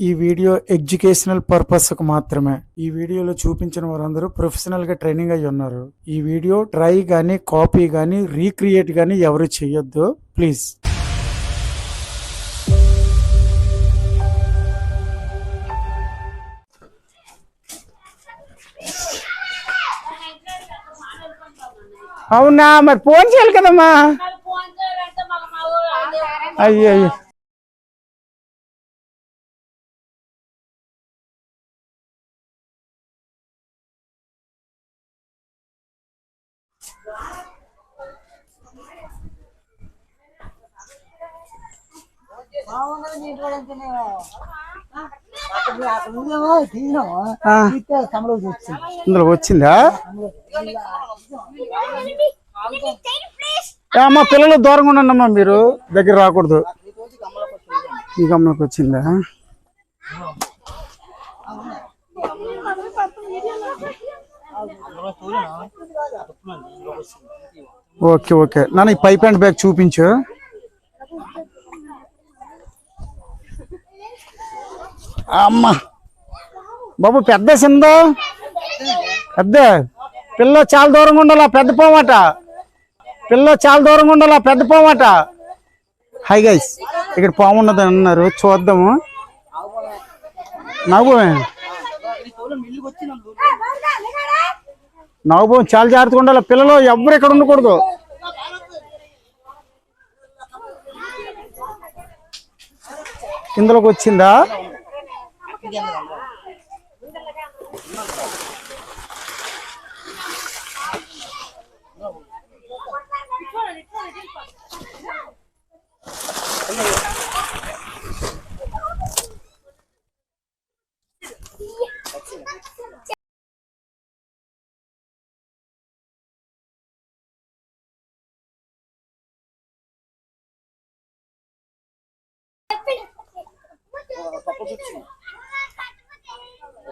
ఈ video educational పర్పస్కు మాత్రమే. ఈ వీడియోలో చూపించిన వారందరూ ప్రొఫెషనల్గా ట్రైనింగ్ అయి ఉన్నారు. ఈ వీడియో ట్రై గానీ కాపీ గానీ రీక్రియేట్ గానీ ఎవరు చేయొద్దు. ప్లీజ్. అవునా? మరి ఫోన్ చేయాలి కదమ్మా. అయ్యో అయ్యో ఇందులో వచ్చిందా. అమ్మా పిల్లలు దూరంగా ఉండండి మీరు. దగ్గర రాకూడదు. ఈ గమనకు వచ్చిందా? Okay okay. నాన్న ఈ పైప్ అండ్ బ్యాగ్ చూపించు. అమ్మా. బాబు పెద్ద సిందో? పెద్ద. పిల్ల చాలా దూరంగా ఉండాలా పెద్ద పోమాట. పిల్ల చాలా దూరంగా ఉండాలా పెద్ద పోమాట. హై గైస్ ఇక్కడ పాము ఉన్నది అన్నారు చూద్దాము. నాగోమే నాగోం చాలా జాగ్రత్తగా ఉండాలి పిల్లలు ఎవ్వరు ఇక్కడ ఉండకూడదు. ఇందులోకి వచ్చిందా? По пожитию.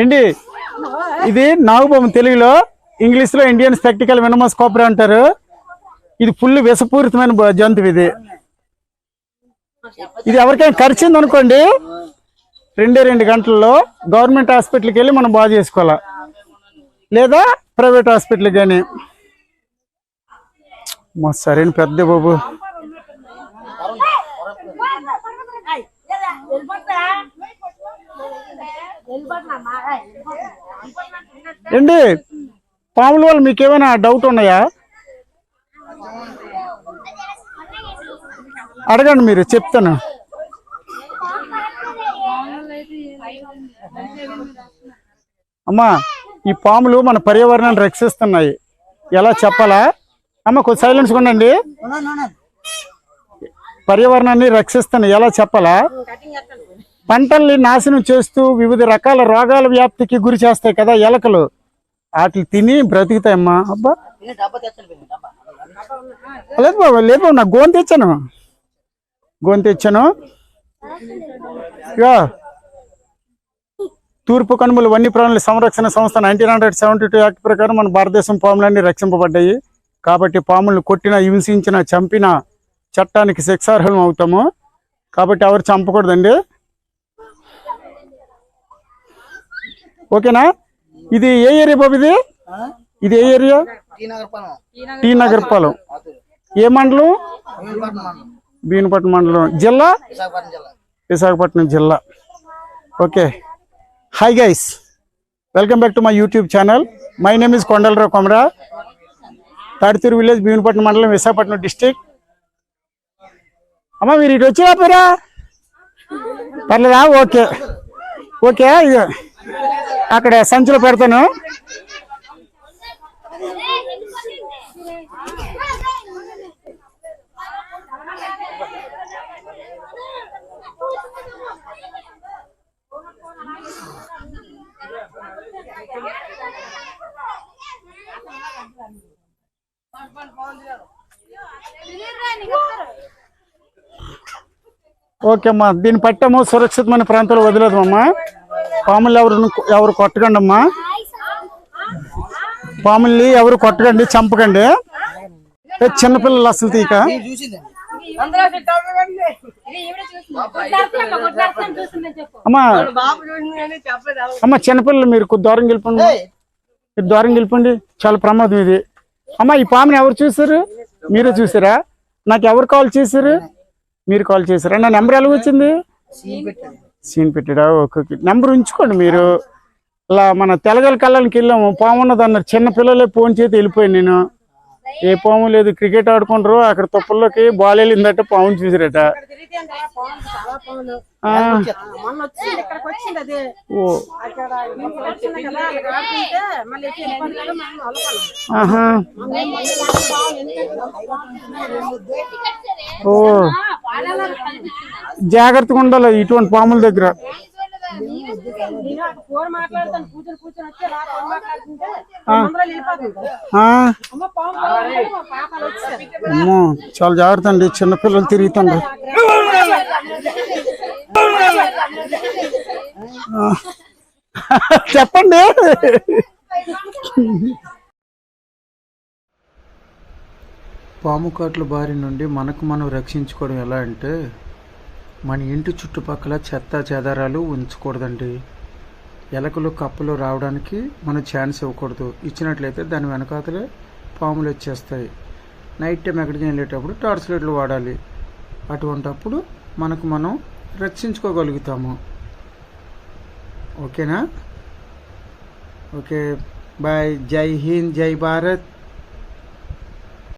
ఏంటి? ఇది నాగుబొమ్మ తెలుగులో ఇంగ్లీష్లో ఇండియన్ స్పెక్టికల్ మినమస్ కోపరా అంటారు. ఇది ఫుల్ విషపూరితమైన జంతువు ఇది. ఇది ఎవరికైనా ఖర్చింది అనుకోండి రెండే రెండు గంటల్లో గవర్నమెంట్ హాస్పిటల్కి వెళ్ళి మనం బాగు చేసుకోవాలా? లేదా ప్రైవేట్ హాస్పిటల్ కానీ మా సరైన పెద్ద బాబు. ఏంటి? పాముల వల్ల మీకు ఏమైనా డౌట్ ఉన్నాయా? అడగండి మీరు చెప్తాను. అమ్మా ఈ పాములు మన పర్యావరణాన్ని రక్షిస్తున్నాయి. ఎలా చెప్పాలా? అమ్మ కొంచెం సైలెన్స్ ఉండండి పర్యావరణాన్ని రక్షిస్తాను. ఎలా చెప్పాలా? పంటల్ని నాశనం చేస్తూ వివిధ రకాల రోగాల వ్యాప్తికి గురి చేస్తాయి కదా ఎలకలు. వాటిని తిని బ్రతుకుతాయమ్మా అబ్బా. లేదు బాబు లేదు బాబు నా గోన్ తెచ్చాను. గోన్ తెచ్చాను. ఇగో. తూర్పు వన్య వన్యప్రాణుల సంరక్షణ సంస్థ nineteen hundred seventy two act ప్రకారం మన భారతదేశం పాములన్నీ రక్షింపబడ్డాయి. కాబట్టి పాములను కొట్టిన హింసించిన చంపిన చట్టానికి శిక్షార్హులం అవుతాము. కాబట్టి ఎవరు చంపకూడదండి? ఓకేనా? ఇది ఏ ఏరియా బాబు ఇది? ఇది ఏ ఏరియా? టీ నగర్ పాలెం. ఏ మండలం? భీనపట్నం మండలం. జిల్లా? విశాఖపట్నం జిల్లా. Okay. Hi guys welcome back to my YouTube channel my name is Kondalarao Komara. Taditur village Bheemapatnam మండలం విశాఖపట్నం డిస్టిక్ అమ్మ మీరు ఇటు వచ్చినా పోరా పర్లేదా? ఓకే. ఓకే ఇది అక్కడ సంచులు పెడతాను. ఓకే అమ్మా దీన్ని పట్టము. సురక్షితమైన ప్రాంతాల్లో వదిలేదమ్మా పాములు ఎవరు ఎవరు కొట్టకండి అమ్మా పాముల్ని ఎవరు కొట్టకండి చంపకండి. చిన్నపిల్లలు అసలు తీక అమ్మా అమ్మా చిన్నపిల్లలు మీరు కొద్ది దూరం గెలిపండి మీరు దూరం గెలిపండి చాలా ప్రమాదం ఇది. అమ్మా ఈ పాముని ఎవరు చూసారు మీరే చూసారా నాకు ఎవరు కాల్ చేశారు? మీరు కాల్ చేశారా? నా నెంబర్ ఎలా వచ్చింది? సీన్ పెట్టాడా. ఓకే నెంబర్ ఉంచుకోండి మీరు. ఇలా మన తెలగల కళ్ళకి వెళ్ళాము. పాము ఉన్నది అన్నారు. చిన్న పిల్లలే ఫోన్ చేతి వెళ్ళిపోయాను నేను. ఏ పాము లేదు. క్రికెట్ ఆడుకుంటారు. అక్కడ తుప్పల్లోకి బాల్ వెళ్ళిందట పాముని చూసారట ఓ. జాగ్రత్తగా ఉండాలి ఇటువంటి పాముల దగ్గర. చాలా జాగ్రత్త అండి. చిన్నపిల్లలు తిరుగుతుండ్రు. చెప్పండి. పాము కాట్ల బారి నుండి మనకు మనం రక్షించుకోవడం ఎలా అంటే మన ఇంటి చుట్టుపక్కల చెత్త చెదారాలు ఉంచకూడదండి. ఎలకలు కప్పలు రావడానికి మనం ఛాన్స్ ఇవ్వకూడదు. ఇచ్చినట్లయితే దాని వెనకాతలే పాములు వచ్చేస్తాయి. నైట్ టైం ఎక్కడికి వెళ్ళేటప్పుడు టార్చ్ లైట్లు వాడాలి. అటువంటప్పుడు మనకు మనం రక్షించుకోగలుగుతాము. ఓకేనా? ఓకే. బాయ్. జై హింద్ జై భారత్.